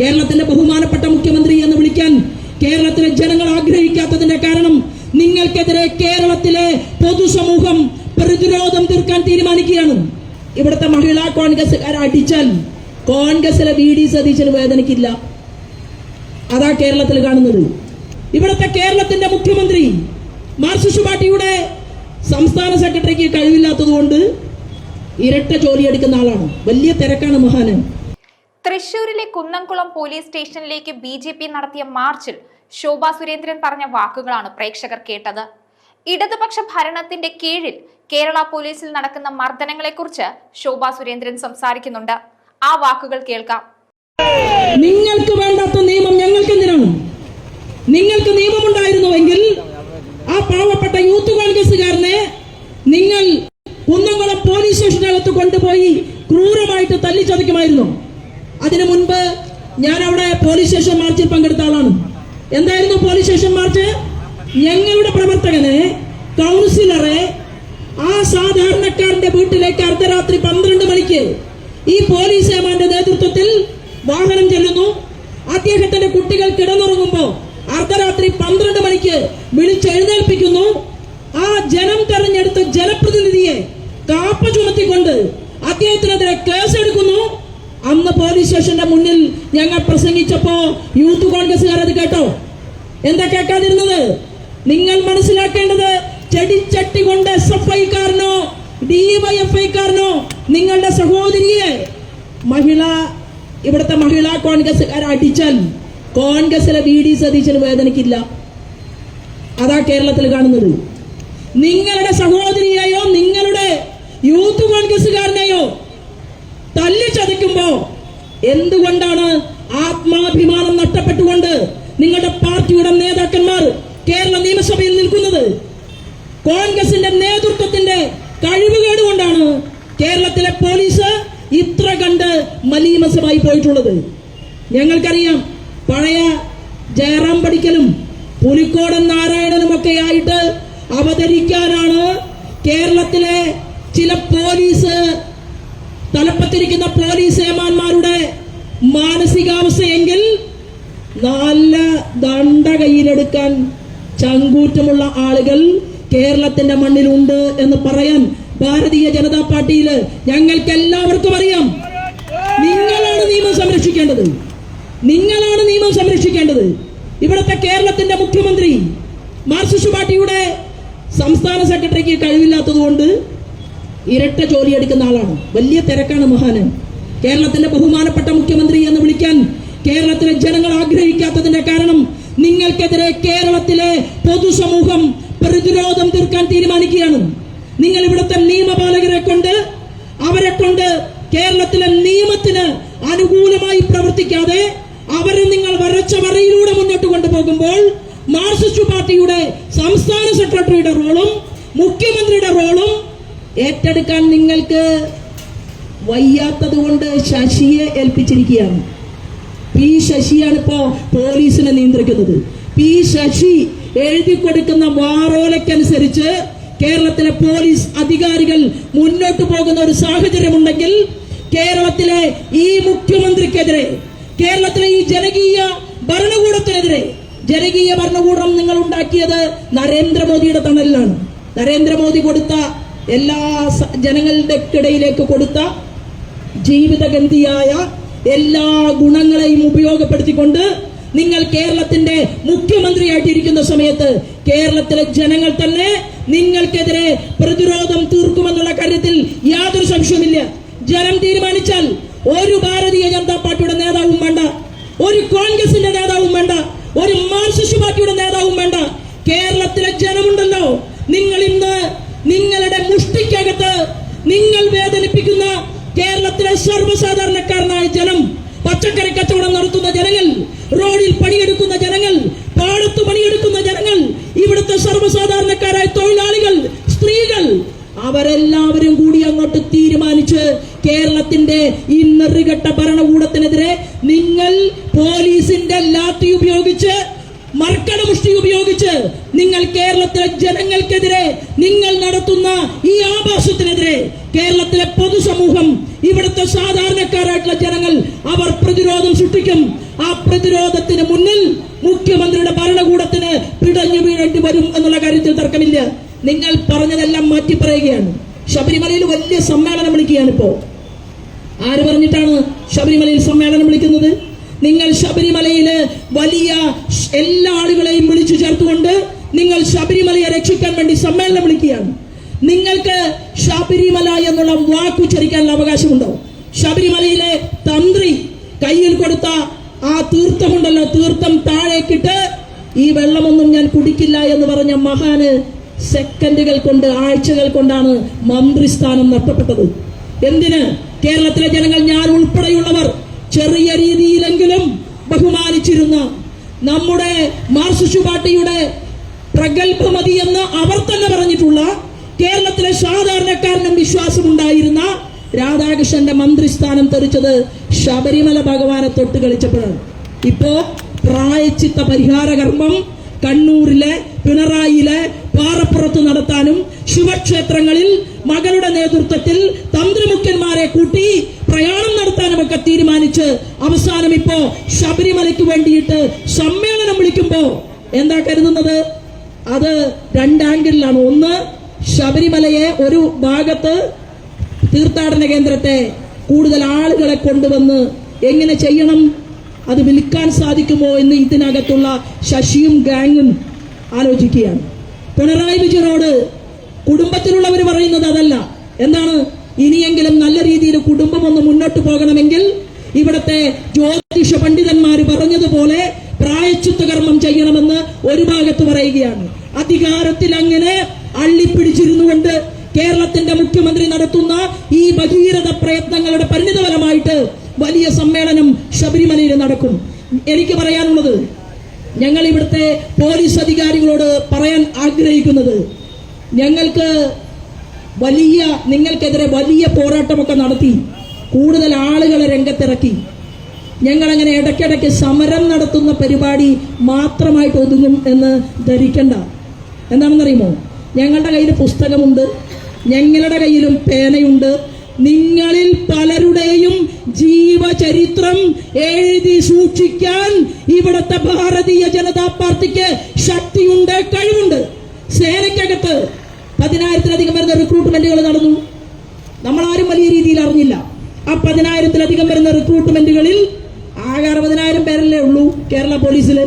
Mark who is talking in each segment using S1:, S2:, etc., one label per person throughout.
S1: കേരളത്തിന്റെ ബഹുമാനപ്പെട്ട മുഖ്യമന്ത്രി എന്ന് വിളിക്കാൻ കേരളത്തിലെ ജനങ്ങൾ ആഗ്രഹിക്കാത്തതിന്റെ കാരണം നിങ്ങൾക്കെതിരെ കേരളത്തിലെ പൊതുസമൂഹം പ്രതിരോധം തീർക്കാൻ തീരുമാനിക്കുകയാണ്. ഇവിടുത്തെ മഹിളാ കോൺഗ്രസ്സുകാരെ അടിച്ചാൽ കോൺഗ്രസിലെ വി ഡി സതീശന് വേദനയ്ക്കില്ല. അതാ കേരളത്തിൽ കാണുന്നത്. ഇവിടുത്തെ കേരളത്തിന്റെ മുഖ്യമന്ത്രി മാർക്സിസ്റ്റ് പാർട്ടിയുടെ സംസ്ഥാന സെക്രട്ടറിക്ക് കഴിവില്ലാത്തതുകൊണ്ട് ഇരട്ട ജോലിയെടുക്കുന്ന ആളാണ്. വലിയ തിരക്കാണ് മഹാന്.
S2: തൃശൂരിലെ കുന്നംകുളം പോലീസ് സ്റ്റേഷനിലേക്ക് ബി ജെ പി നടത്തിയ മാർച്ചിൽ ശോഭാ സുരേന്ദ്രൻ പറഞ്ഞ വാക്കുകളാണ് പ്രേക്ഷകർ കേട്ടത്. ഇടതുപക്ഷ ഭരണത്തിന്റെ കീഴിൽ കേരള പോലീസിൽ നടക്കുന്ന മർദ്ദനങ്ങളെക്കുറിച്ച് ശോഭാ സുരേന്ദ്രൻ സംസാരിക്കുന്നുണ്ട്. ആ വാക്കുകൾ കേൾക്കാം.
S1: നിങ്ങൾക്ക് വേണ്ടാത്ത നിയമം ഞങ്ങൾക്ക് എന്തിനാണ് നിങ്ങൾക്ക് നിയമമുണ്ടായിരുന്നുവെങ്കിൽ ആ പാവപ്പെട്ട യൂത്ത് കോൺഗ്രസ്സുകാരനെ നിങ്ങൾ കുന്നംകുളം പോലീസ് സ്റ്റേഷനകത്ത് കൊണ്ടുപോയി ക്രൂരമായിട്ട് തല്ലിച്ചതയ്ക്കുമായിരുന്നു. അതിനു മുൻപ് ഞാൻ അവിടെ പോലീസ് സ്റ്റേഷൻ മാർച്ചിൽ പങ്കെടുത്ത ആളാണ്. എന്തായിരുന്നു പോലീസ് സ്റ്റേഷൻ മാർച്ച്? ഞങ്ങളുടെ പ്രവർത്തകനെ കൗൺസിലറെ ആ സാധാരണക്കാരന്റെ വീട്ടിലേക്ക് അർദ്ധരാത്രി പന്ത്രണ്ട് മണിക്ക് ഈ പോലീസ് ഏമാന്റെ നേതൃത്വത്തിൽ വാഹനം ചെല്ലുന്നു. അദ്ദേഹത്തിന്റെ കുട്ടികൾ കിടന്നുറങ്ങുമ്പോ അർദ്ധരാത്രി പന്ത്രണ്ട് മണിക്ക് വിളിച്ചെഴുന്നേൽപ്പിക്കുന്നു. ആ ജനം തെരഞ്ഞെടുത്ത ജനപ്രതിനിധിയെ കാപ്പ ചുമത്തിക്കൊണ്ട് അദ്ദേഹത്തിനെതിരെ കേസെടുക്കുന്നു. അന്ന് പോലീസ് സ്റ്റേഷന്റെ മുന്നിൽ ഞങ്ങൾ പ്രസംഗിച്ചപ്പോ യൂത്ത് കോൺഗ്രസ്സുകാർ അത് കേട്ടോ. എന്താ കേൾക്കാതിരുന്നത്? നിങ്ങൾ മനസ്സിലാക്കേണ്ടത് ചെടിച്ചട്ടി കൊണ്ട് എസ് എഫ് ഐക്കാരനോ ഡിവൈഎഫ്ഐക്കാരനോ നിങ്ങളുടെ സഹോദരിയെ മഹിള ഇവിടുത്തെ മഹിളാ കോൺഗ്രസ്സുകാരെ അടിച്ചാൽ കോൺഗ്രസിലെ വി ഡി സതീശന് വേദനയ്ക്കില്ല. അതാ കേരളത്തിൽ കാണുന്നത്. നിങ്ങളുടെ സഹോദരിയെയോ നിങ്ങളുടെ യൂത്ത് കോൺഗ്രസ്സുകാരനെയോ തല്ലി ചതിക്കുമ്പോ എന്തുകൊണ്ടാണ് ആത്മാഭിമാനം നഷ്ടപ്പെട്ടുകൊണ്ട് നിങ്ങളുടെ പാർട്ടിയുടെ നേതാക്കന്മാർ കേരള നിയമസഭയിൽ നിൽക്കുന്നത്? കോൺഗ്രസിന്റെ നേതൃത്വത്തിന്റെ കഴിവുകേട് കൊണ്ടാണ് കേരളത്തിലെ പോലീസ് ഇത്ര കണ്ട് മലീമസമായി പോയിട്ടുള്ളത്. ഞങ്ങൾക്കറിയാം പഴയ ജയറാം പടിക്കലും പുലിക്കോടൻ നാരായണനും ഒക്കെ ആയിട്ട് അവതരിക്കാനാണ് കേരളത്തിലെ ചില പോലീസ് തലപ്പത്തിരിക്കുന്ന പോലീസ് ഏമാന്മാരുടെ മാനസികാവസ്ഥയെങ്കിൽ നല്ല ദണ്ഡ കയ്യിലെടുക്കാൻ ചങ്കൂറ്റമുള്ള ആളുകൾ കേരളത്തിന്റെ മണ്ണിലുണ്ട് എന്ന് പറയാൻ ഭാരതീയ ജനതാ പാർട്ടിയിൽ ഞങ്ങൾക്ക് എല്ലാവർക്കും അറിയാം. നിങ്ങളാണ് നിയമം സംരക്ഷിക്കേണ്ടത്. നിങ്ങളാണ് നിയമം സംരക്ഷിക്കേണ്ടത്. ഇവിടുത്തെ കേരളത്തിന്റെ മുഖ്യമന്ത്രി മാർക്സിസ്റ്റ് പാർട്ടിയുടെ സംസ്ഥാന സെക്രട്ടറിക്ക് കഴിവില്ലാത്തതുകൊണ്ട് ഇരട്ട ജോലി എടുക്കുന്ന ആളാണ്. വലിയ തിരക്കാണ് മഹാന്. കേരളത്തിന്റെ ബഹുമാനപ്പെട്ട മുഖ്യമന്ത്രി എന്ന് വിളിക്കാൻ കേരളത്തിലെ ജനങ്ങൾ ആഗ്രഹിക്കാത്തതിന്റെ കാരണം നിങ്ങൾക്കെതിരെ കേരളത്തിലെ പൊതുസമൂഹം പ്രതിരോധം തീർക്കാൻ തീരുമാനിക്കുകയാണ്. നിങ്ങൾ ഇവിടുത്തെ നിയമപാലകരെ കൊണ്ട് അവരെ കൊണ്ട് കേരളത്തിലെ നിയമത്തിന് അനുകൂലമായി പ്രവർത്തിക്കാതെ അവരെ നിങ്ങൾ വരച്ച വരയിലൂടെ മുന്നോട്ട് കൊണ്ടുപോകുമ്പോൾ മാർക്സിസ്റ്റ് പാർട്ടിയുടെ സംസ്ഥാന സെക്രട്ടറിയുടെ റോളും മുഖ്യമന്ത്രിയുടെ റോളും ഏറ്റെടുക്കാൻ നിങ്ങൾക്ക് വയ്യാത്തത് കൊണ്ട് ശശിയെ ഏൽപ്പിച്ചിരിക്കുകയാണ്. പി ശശിയാണ് ഇപ്പോ പോലീസിനെ നിയന്ത്രിക്കുന്നത്. പി ശശി എഴുതി കൊടുക്കുന്ന വാറോലയ്ക്കനുസരിച്ച് കേരളത്തിലെ പോലീസ് അധികാരികൾ മുന്നോട്ട് പോകുന്ന ഒരു സാഹചര്യമുണ്ടെങ്കിൽ കേരളത്തിലെ ഈ മുഖ്യമന്ത്രിക്കെതിരെ കേരളത്തിലെ ഈ ജനകീയ ഭരണകൂടത്തിനെതിരെ ജനകീയ ഭരണകൂടം നിങ്ങൾ ഉണ്ടാക്കിയത് നരേന്ദ്രമോദിയുടെ തണലിലാണ്. നരേന്ദ്രമോദി കൊടുത്ത എല്ലാ ജനങ്ങളുടെ ഇടയിലേക്ക് കൊടുത്ത ജീവിതഗന്ധിയായ എല്ലാ ഗുണങ്ങളെയും ഉപയോഗപ്പെടുത്തിക്കൊണ്ട് നിങ്ങൾ കേരളത്തിന്റെ മുഖ്യമന്ത്രിയായിട്ടിരിക്കുന്ന സമയത്ത് കേരളത്തിലെ ജനങ്ങൾ തന്നെ നിങ്ങൾക്കെതിരെ പ്രതിരോധം തീർക്കുമെന്നുള്ള കാര്യത്തിൽ യാതൊരു സംശയമില്ല ജനം തീരുമാനിച്ചാൽ ഒരു ഭാരതീയ ജനതാ പാർട്ടിയുടെ നേതാവും വേണ്ട ഒരു കോൺഗ്രസിന്റെ നേതാവും വേണ്ട ഒരു മാർക്സിസ്റ്റ് പാർട്ടിയുടെ നേതാവും വേണ്ട. കേരളത്തിലെ ജനമുണ്ടല്ലോ. നിങ്ങൾ ഇന്ന് നിങ്ങളുടെ മുഷ്ടിക്കകത്ത് നിങ്ങൾ വേദനിപ്പിക്കുന്ന കേരളത്തിലെ സർവസാധാരണക്കാരനായ ജനം പച്ചക്കറി കച്ചവടം നടത്തുന്ന ജനങ്ങൾ റോഡിൽ പണിയെടുക്കുന്ന ജനങ്ങൾ പാടത്ത് പണിയെടുക്കുന്ന ജനങ്ങൾ ഇവിടുത്തെ സർവസാധാരണക്കാരായ തൊഴിലാളികൾ സ്ത്രീകൾ അവരെല്ലാവരും കൂടി അങ്ങോട്ട് തീരുമാനിച്ച് കേരളത്തിന്റെ ഈ നെറുകെട്ട ഭരണകൂടത്തിനെതിരെ നിങ്ങൾ പോലീസിന്റെ ലാത്തി ഉപയോഗിച്ച് മർക്കടമുഷ്ടി ഉപയോഗിച്ച് നിങ്ങൾ കേരളത്തിലെ ജനങ്ങൾക്കെതിരെ നിങ്ങൾ നടത്തുന്ന ഈ ആഭാസത്തിനെതിരെ കേരളത്തിലെ പൊതുസമൂഹം ഇവിടുത്തെ സാധാരണക്കാരായിട്ടുള്ള ജനങ്ങൾ അവർ പ്രതിരോധം സൃഷ്ടിക്കും. ആ പ്രതിരോധത്തിന് മുന്നിൽ മുഖ്യമന്ത്രിയുടെ ഭരണകൂടത്തിന് പിടഞ്ഞു വീഴേണ്ടി വരും എന്നുള്ള കാര്യത്തിൽ തർക്കമില്ല. നിങ്ങൾ പറഞ്ഞതെല്ലാം മാറ്റി പറയുകയാണ്. ശബരിമലയിൽ വലിയ സമ്മേളനം വിളിക്കുകയാണ് ഇപ്പോ ആര് പറഞ്ഞിട്ടാണ് ശബരിമലയിൽ സമ്മേളനം വിളിക്കുന്നത്? നിങ്ങൾ ശബരിമലയിൽ വലിയ എല്ലാ ആളുകളെയും വിളിച്ചു ചേർത്തുകൊണ്ട് നിങ്ങൾ ശബരിമലയെ രക്ഷിക്കാൻ വേണ്ടി സമ്മേളനം വിളിക്കുകയാണ്. നിങ്ങൾക്ക് ശബരിമല എന്നുള്ള വാക്കുച്ചരിക്കാനുള്ള അവകാശമുണ്ടോ? ശബരിമലയിലെ തന്ത്രി കയ്യിൽ കൊടുത്ത ആ തീർത്ഥമുണ്ടല്ലോ തീർത്ഥം താഴേക്കിട്ട് ഈ വെള്ളമൊന്നും ഞാൻ കുടിക്കില്ല എന്ന് പറഞ്ഞ മഹാന് സെക്കൻഡുകൾ കൊണ്ട് ആഴ്ചകൾ കൊണ്ടാണ് മന്ത്രിസ്ഥാനം നഷ്ടപ്പെട്ടത്. എന്തിന്? കേരളത്തിലെ ജനങ്ങൾ ഞാൻ ഉൾപ്പെടെയുള്ളവർ ചെറിയ രീതിയിലെങ്കിലും ബഹുമാനിച്ചിരുന്ന. നമ്മുടെ മാർക്സിസ്റ്റ് പാർട്ടിയുടെ പ്രഗത്ഭമതി എന്ന് അവർ തന്നെ പറഞ്ഞിട്ടുള്ള കേരളത്തിലെ സാധാരണക്കാരനും വിശ്വാസമുണ്ടായിരുന്ന രാധാകൃഷ്ണന്റെ മന്ത്രിസ്ഥാനം തെറിച്ചത് ശബരിമല ഭഗവാനെ തൊട്ട് കളിച്ചപ്പോഴാണ്. ഇപ്പോ പ്രായച്ചിത്ത പരിഹാര കർമ്മം കണ്ണൂരിലെ പിണറായിയിലെ പാറപ്പുറത്ത് നടത്താനും ശിവക്ഷേത്രങ്ങളിൽ മകളുടെ നേതൃത്വത്തിൽ തന്ത്രിമുഖ്യന്മാരെ കൂട്ടി പ്രയാണം ഒക്കെ തീരുമാനിച്ച് അവസാനം ഇപ്പോ ശബരിമലയ്ക്ക് വേണ്ടിയിട്ട് സമ്മേളനം വിളിക്കുമ്പോ എന്താ കരുതുന്നത്? അത് രണ്ടാംഗിളിലാണ് ഒന്ന് ശബരിമലയെ ഒരു ഭാഗത്ത് തീർത്ഥാടന കേന്ദ്രത്തെ കൂടുതൽ ആളുകളെ കൊണ്ടുവന്ന് എങ്ങനെ ചെയ്യണം? അത് വിൽക്കാൻ സാധിക്കുമോ എന്ന് ഇതിനകത്തുള്ള ശശിയും ഗാങ്ങും ആലോചിക്കുകയാണ്. പിണറായി വിജയനോട് കുടുംബത്തിലുള്ളവർ പറയുന്നത് അതല്ല. എന്താണ്? ഇനിയെങ്കിലും നല്ല രീതിയിൽ കുടുംബം ഒന്ന് മുന്നോട്ട് പോകണമെങ്കിൽ ഇവിടുത്തെ ജ്യോതിഷ പണ്ഡിതന്മാർ പറഞ്ഞതുപോലെ പ്രായച്ചിത്ത കർമ്മം ചെയ്യണമെന്ന് ഒരു ഭാഗത്ത് പറയുകയാണ്. അധികാരത്തിൽ അങ്ങനെ അള്ളിപ്പിടിച്ചിരുന്നുകൊണ്ട് കേരളത്തിന്റെ മുഖ്യമന്ത്രി നടത്തുന്ന ഈ ഭഗീരഥ പ്രയത്നങ്ങളുടെ പരിണിതഫലമായിട്ട് വലിയ സമ്മേളനം ശബരിമലയിൽ നടക്കും. എനിക്ക് പറയാനുള്ളത് ഞങ്ങൾ ഇവിടുത്തെ പോലീസ് അധികാരികളോട് പറയാൻ ആഗ്രഹിക്കുന്നത് ഞങ്ങൾക്ക് വലിയ നിങ്ങൾക്കെതിരെ വലിയ പോരാട്ടമൊക്കെ നടത്തി കൂടുതൽ ആളുകളെ രംഗത്തിറക്കി. ഞങ്ങളങ്ങനെ ഇടയ്ക്കിടയ്ക്ക് സമരം നടത്തുന്ന പരിപാടി മാത്രമായിട്ട് ഒതുങ്ങും എന്ന് ധരിക്കണ്ട. എന്താണെന്നറിയുമോ? ഞങ്ങളുടെ കയ്യിൽ പുസ്തകമുണ്ട് ഞങ്ങളുടെ കയ്യിലും പേനയുണ്ട്. നിങ്ങളിൽ പലരുടെയും ജീവചരിത്രം എഴുതി സൂക്ഷിക്കാൻ ഇവിടുത്തെ ഭാരതീയ ജനതാ പാർട്ടിക്ക് ശക്തിയുണ്ട് കഴിവുണ്ട്. സേനയ്ക്കകത്ത് പതിനായിരത്തിലധികം വരുന്ന റിക്രൂട്ട്മെന്റുകൾ നടന്നു. നമ്മൾ ആരും വലിയ രീതിയിൽ അറിഞ്ഞില്ല. ആ പതിനായിരത്തിലധികം വരുന്ന റിക്രൂട്ട്മെന്റുകളിൽ ആകെ അറുപതിനായിരം പേരല്ലേ ഉള്ളൂ കേരള പോലീസിൽ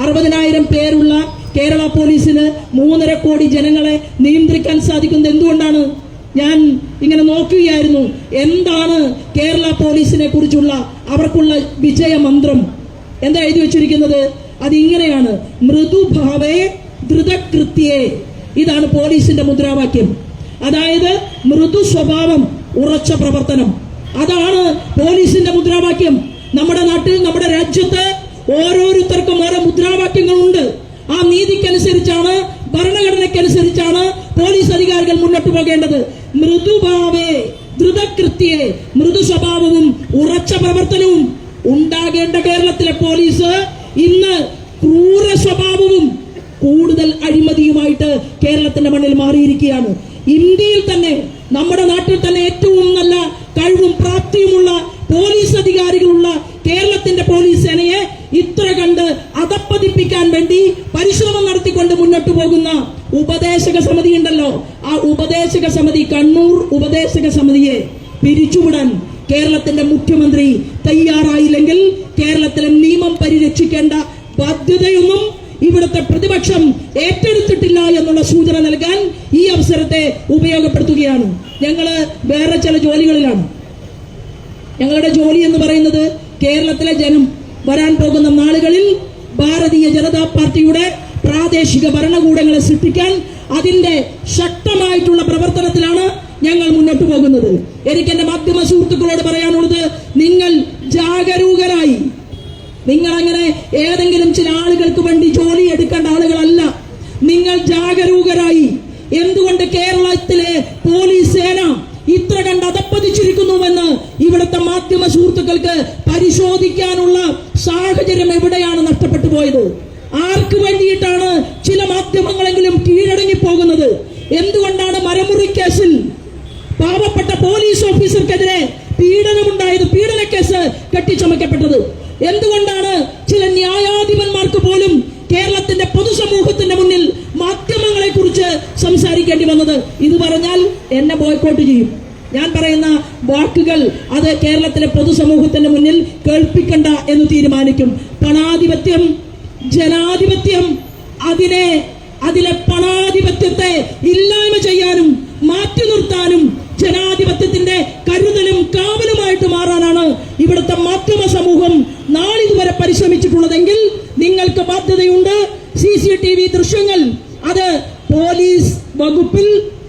S1: അറുപതിനായിരം പേരുള്ള കേരള പോലീസിന് മൂന്നര കോടി ജനങ്ങളെ നിയന്ത്രിക്കാൻ സാധിക്കുന്നത് എന്തുകൊണ്ടാണ്? ഞാൻ ഇങ്ങനെ നോക്കുകയായിരുന്നു. എന്താണ് കേരള പോലീസിനെ കുറിച്ചുള്ള അവർക്കുള്ള വിജയമന്ത്രം എന്താ എഴുതി വെച്ചിരിക്കുന്നത്? അതിങ്ങനെയാണ്. മൃദുഭാവേ ധൃതകൃത്യേ. ഇതാണ് പോലീസിന്റെ മുദ്രാവാക്യം. അതായത് മൃദു സ്വഭാവം ഉറച്ച പ്രവർത്തനം. അതാണ് പോലീസിന്റെ മുദ്രാവാക്യം. നമ്മുടെ നാട്ടിൽ നമ്മുടെ രാജ്യത്ത് ഓരോരുത്തർക്കും ഓരോ മുദ്രാവാക്യങ്ങളുണ്ട്. ആ നീതിക്കനുസരിച്ചാണ് ഭരണഘടനയ്ക്കനുസരിച്ചാണ് പോലീസ് അധികാരികൾ മുന്നോട്ട് പോകേണ്ടത്. മൃദുഭാവേ ധൃതകൃത്യേ മൃദു സ്വഭാവവും ഉറച്ച പ്രവർത്തനവും ഉണ്ടാകേണ്ട കേരളത്തിലെ പോലീസ് ഇന്ന് ക്രൂര സ്വഭാവവും കൂടുതൽ അഴിമതിയുമായിട്ട് കേരളത്തിന്റെ മണ്ണിൽ മാറിയിരിക്കുകയാണ്. ഇന്ത്യയിൽ തന്നെ നമ്മുടെ നാട്ടിൽ തന്നെ ഏറ്റവും നല്ല കഴിവും പ്രാപ്തിയുമുള്ള പോലീസ് അധികാരികളുള്ള കേരളത്തിന്റെ പോലീസ് സേനയെ ഇത്ര കണ്ട് അതപ്പതിപ്പിക്കാൻ വേണ്ടി പരിശ്രമം നടത്തിക്കൊണ്ട് മുന്നോട്ട് പോകുന്ന ഉപദേശക സമിതി ഉണ്ടല്ലോ. ആ ഉപദേശക സമിതി കണ്ണൂർ ഉപദേശക സമിതിയെ പിരിച്ചുവിടാൻ കേരളത്തിന്റെ മുഖ്യമന്ത്രി തയ്യാറായില്ലെങ്കിൽ കേരളത്തിലെ നിയമം പരിരക്ഷിക്കേണ്ട ബാധ്യതയൊന്നും ഇവിടുത്തെ പ്രതിപക്ഷം ഏറ്റെടുത്തിട്ടില്ല എന്നുള്ള സൂചന നൽകാൻ ഈ അവസരത്തെ ഉപയോഗപ്പെടുത്തുകയാണ്. ഞങ്ങൾ വേറെ ചില ജോലികളിലാണ്. ഞങ്ങളുടെ ജോലി എന്ന് പറയുന്നത് കേരളത്തിലെ ജനം വരാൻ പോകുന്ന നാളുകളിൽ ഭാരതീയ ജനതാ പാർട്ടിയുടെ പ്രാദേശിക ഭരണകൂടങ്ങളെ സൃഷ്ടിക്കാൻ അതിന്റെ ശക്തമായിട്ടുള്ള പ്രവർത്തനത്തിലാണ് ഞങ്ങൾ മുന്നോട്ട് പോകുന്നത്. എനിക്ക് എന്റെ മാധ്യമ സുഹൃത്തുക്കളോട് പറയാനുള്ളത് നിങ്ങൾ ജാഗരൂകരായി നിങ്ങൾ അങ്ങനെ ഏതെങ്കിലും ചില ആളുകൾക്ക് വേണ്ടി ജോലി എടുക്കേണ്ട ആളുകളല്ല. നിങ്ങൾ ജാഗരൂകരായി. എന്തുകൊണ്ട് കേരളത്തിലെ പോലീസ് സേന ഇത്ര കണ്ട് അതപ്പതിച്ചിരിക്കുന്നുവെന്ന് ഇവിടുത്തെ മാധ്യമ സുഹൃത്തുക്കൾക്ക് പരിശോധിക്കാനുള്ള സാഹചര്യം എവിടെയാണ് നഷ്ടപ്പെട്ടു പോയത്? ആർക്ക് വേണ്ടിയിട്ടാണ് ചില മാധ്യമങ്ങളെങ്കിലും കീഴടങ്ങി പോകുന്നത് എന്തുകൊണ്ടാണ് മരമുറി കേസിൽ പാവപ്പെട്ട പോലീസ് ഓഫീസർക്കെതിരെ പീഡനമുണ്ടായത് പീഡന കേസ് കെട്ടിച്ചമക്കപ്പെട്ടത് എന്തുകൊണ്ടാണ് ചില ന്യായാധിപന്മാർക്ക് പോലും കേരളത്തിന്റെ പൊതുസമൂഹത്തിന്റെ മുന്നിൽ മാധ്യമങ്ങളെ കുറിച്ച് സംസാരിക്കേണ്ടി വന്നത്? ഇത് പറഞ്ഞാൽ എന്നെ ബോയ്ക്കോട്ട് ചെയ്യും. ഞാൻ പറയുന്ന വാക്കുകൾ അത് കേരളത്തിലെ പൊതുസമൂഹത്തിന്റെ മുന്നിൽ കേൾപ്പിക്കണ്ട എന്ന് തീരുമാനിക്കും. പണാധിപത്യം ജനാധിപത്യം അതിനെ അതിലെ പണാധിപത്യത്തെ ഇല്ലായ്മ ചെയ്യാനും മാറ്റി നിർത്താനും ജനാധിപത്യത്തിന്റെ കരുതലും കാവലുമായിട്ട് മാറാനാണ് ഇവിടുത്തെ മാധ്യമ സമൂഹം നാളിതുവരെ പരിശ്രമിച്ചിട്ടുള്ളതെങ്കിൽ നിങ്ങൾക്ക് ബാധ്യതയുണ്ട്. സി സി ടി വി ദൃശ്യങ്ങൾ. അത് പോലീസ് വകുപ്പിൽ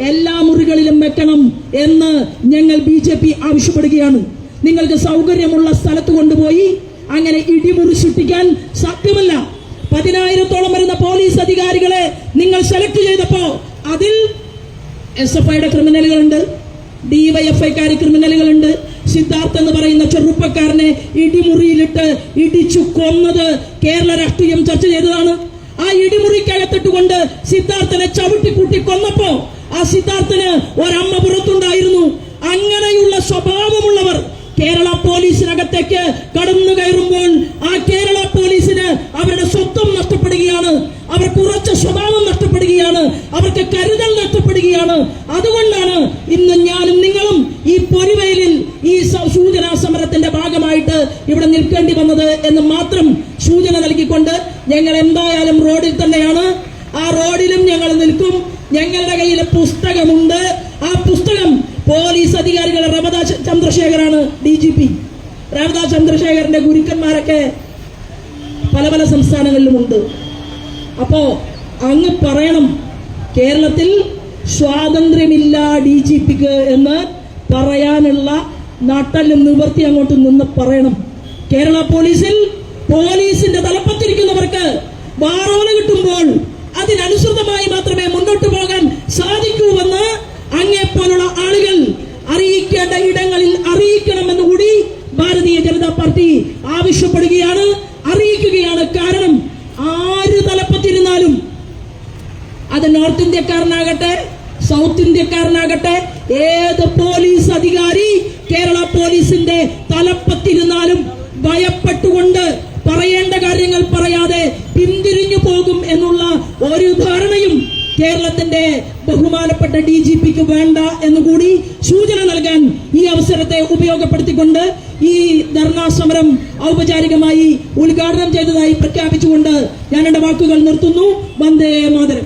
S1: എല്ലാ മുറികളിലും വെക്കണം എന്ന് ഞങ്ങൾ ബി ജെ പി ആവശ്യപ്പെടുകയാണ്. നിങ്ങൾക്ക് സൗകര്യമുള്ള സ്ഥലത്ത് കൊണ്ടുപോയി അങ്ങനെ ഇടിമുറി സൃഷ്ടിക്കാൻ സാധ്യമല്ല. പതിനായിരത്തോളം വരുന്ന പോലീസ് അധികാരികളെ നിങ്ങൾ സെലക്ട് ചെയ്തപ്പോ അതിൽ എസ് എഫ് ഐയുടെ ക്രിമിനലുകളുണ്ട്. ഡിവൈഎഫ്ഐക്കാരി ക്രിമിനലുകളുണ്ട്. സിദ്ധാർത്ഥ് എന്ന് പറയുന്ന ചെറുപ്പക്കാരനെ ഇടിമുറിയിലിട്ട് ഇടിച്ചു കൊന്നത് കേരള രാഷ്ട്രീയം ചർച്ച ചെയ്തതാണ്. ആ ഇടിമുറിക്കകത്തിട്ടുകൊണ്ട് സിദ്ധാർത്ഥനെ ചവിട്ടിക്കൂട്ടി കൊന്നപ്പോ ആ സിദ്ധാർത്ഥന് ഒരമ്മ പുറത്തുണ്ടായിരുന്നു. അങ്ങനെയുള്ള സ്വഭാവമുള്ളവർ കേരള പോലീസിനകത്തേക്ക് കടന്നു കയറുമ്പോൾ ആ കേരള പോലീസിന് അവരുടെ സ്വത്വം നഷ്ടപ്പെടുകയാണ്. അവർക്ക് ഉറച്ച സ്വഭാവം നഷ്ടപ്പെടുകയാണ് അവർക്ക് കരുതൽ നഷ്ടപ്പെടുകയാണ് അതുകൊണ്ടാണ് ഇന്ന് ഞാനും നിങ്ങളും ഈ പൊരിവയലിൽ ഈ സ- സൂചനാ സമരത്തിന്റെ ഭാഗമായിട്ട് ഇവിടെ നിൽക്കേണ്ടി വന്നത് എന്ന് മാത്രം സൂചന നൽകിക്കൊണ്ട് ഞങ്ങൾ എന്തായാലും റോഡിൽ തന്നെയാണ് ആ റോഡിലും ഞങ്ങൾ നിൽക്കും ഞങ്ങളുടെ കയ്യിൽ പുസ്തകമുണ്ട് ആ പുസ്തകം പോലീസ് അധികാരികൾ റമദ ചന്ദ്രശേഖരാണ് ഡി ജി പി റമദ ചന്ദ്രശേഖരന്റെ ഗുരുക്കന്മാരൊക്കെ പല പല സംസ്ഥാനങ്ങളിലുമുണ്ട് അപ്പോ അങ്ങ് പറയണം കേരളത്തിൽ സ്വാതന്ത്ര്യമില്ല ഡി ജി പിക്ക് എന്ന് പറയാനുള്ള നട്ടൽ നിവർത്തി അങ്ങോട്ട് നിന്ന് പറയണം. കേരള പോലീസിൽ പോലീസിന്റെ തലപ്പത്തിരിക്കുന്നവർക്ക് വാറോല കിട്ടുമ്പോൾ അതിനനുസൃതമായി മാത്രമേ മുന്നോട്ട് പോകാൻ സാധിക്കൂവെന്ന് അങ്ങേപ്പോലുള്ള ആളുകൾ അറിയിക്കേണ്ട ഇടങ്ങളിൽ അറിയിക്കണമെന്ന് കൂടി ഭാരതീയ ജനതാ പാർട്ടി ആവശ്യപ്പെടുകയാണ് അറിയിക്കുകയാണ് കാരണം ആര് തലപ്പത്തിരുന്നാലും അത് നോർത്ത് ഇന്ത്യക്കാരനാകട്ടെ സൗത്ത് ഇന്ത്യക്കാരനാകട്ടെ ഏത് പോലീസ് അധികാരി കേരള പോലീസിന്റെ തലപ്പത്തിരുന്നാലും ഭയപ്പെട്ടുകൊണ്ട് പറയേണ്ട കാര്യങ്ങൾ പറയാതെ പിന്തിരിഞ്ഞു പോകും എന്നുള്ള ഒരു ധാരണയും കേരളത്തിന്റെ ബഹുമാനപ്പെട്ട ഡി ജി പിക്ക് വേണ്ട എന്നുകൂടി സൂചന നൽകാൻ ഈ അവസരത്തെ ഉപയോഗപ്പെടുത്തിക്കൊണ്ട് ഈ ധർണാ സമരം ഔപചാരികമായി ഉദ്ഘാടനം ചെയ്തതായി പ്രഖ്യാപിച്ചുകൊണ്ട് ഞാൻ എന്റെ വാക്കുകൾ നിർത്തുന്നു. വന്ദേ മാതരം.